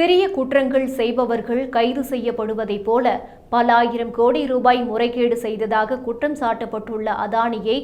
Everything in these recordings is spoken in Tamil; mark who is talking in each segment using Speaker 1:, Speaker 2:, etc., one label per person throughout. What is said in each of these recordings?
Speaker 1: சிறிய குற்றங்கள் செய்பவர்கள் கைது செய்யப்படுவதைப் போல பல ஆயிரம் கோடி ரூபாய் முறைகேடு செய்ததாக குற்றம் சாட்டப்பட்டுள்ள அதானியை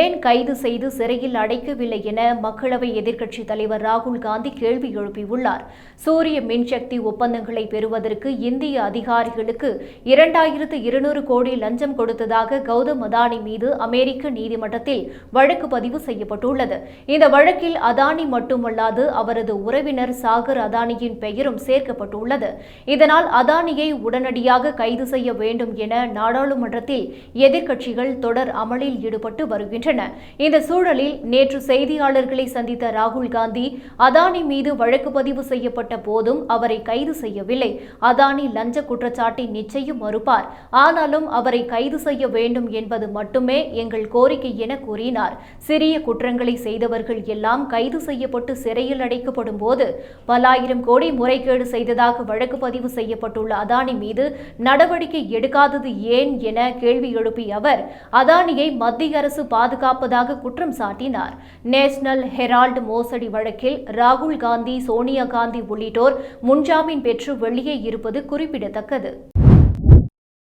Speaker 1: ஏன் கைது செய்து சிறையில் அடைக்கவில்லை என மக்களவை எதிர்க்கட்சித் தலைவர் ராகுல் காந்தி கேள்வி எழுப்பியுள்ளார். சூரிய மின்சக்தி ஒப்பந்தங்களை பெறுவதற்கு இந்திய அதிகாரிகளுக்கு இரண்டாயிரத்து இருநூறு கோடி லஞ்சம் கொடுத்ததாக கௌதம் அதானி மீது அமெரிக்க நீதிமன்றத்தில் வழக்கு பதிவு செய்யப்பட்டுள்ளது. இந்த வழக்கில் அதானி மட்டுமல்லாது அவரது உறவினர் சாகர் அதானியின் பெயரும் சேர்க்கப்பட்டுள்ளது. இதனால் அதானியை உடனடியாக கைது செய்ய வேண்டும் என நாடாளுமன்றத்தில் எதிர்க்கட்சிகள் தொடர் அமளில் ஈடுபட்டு வருகின்றன. இந்த சூழலில் நேற்று செய்தியாளர்களை சந்தித்த ராகுல் காந்தி அதானி மீது வழக்கு பதிவு செய்யப்பட்ட போதும் அவரை கைது செய்யவில்லை. அதானி லஞ்ச குற்றச்சாட்டை நிச்சயம் மறுப்பார். ஆனாலும் அவரை கைது செய்ய வேண்டும் என்பது மட்டுமே எங்கள் கோரிக்கை என கூறினார். சிறிய குற்றங்களை செய்தவர்கள் எல்லாம் கைது செய்யப்பட்டு சிறையில் அடைக்கப்படும் போது பல்லாயிரம் கோடி முறைகேடு செய்ததாக வழக்கு பதிவு செய்யப்பட்டுள்ள அதானி மீது நடவடிக்கை எடுக்காதது ஏன் என கேள்வி எழுப்பிய அவர் அதானியை மத்திய அரசு பாதுகாப்பதாக குற்றம் சாட்டினார். நேஷனல் ஹெரால்டு மோசடி வழக்கில் ராகுல் காந்தி சோனியா காந்தி உள்ளிட்டோர் முன்ஜாமீன் பெற்று வெளியே இருப்பது குறிப்பிடத்தக்கது.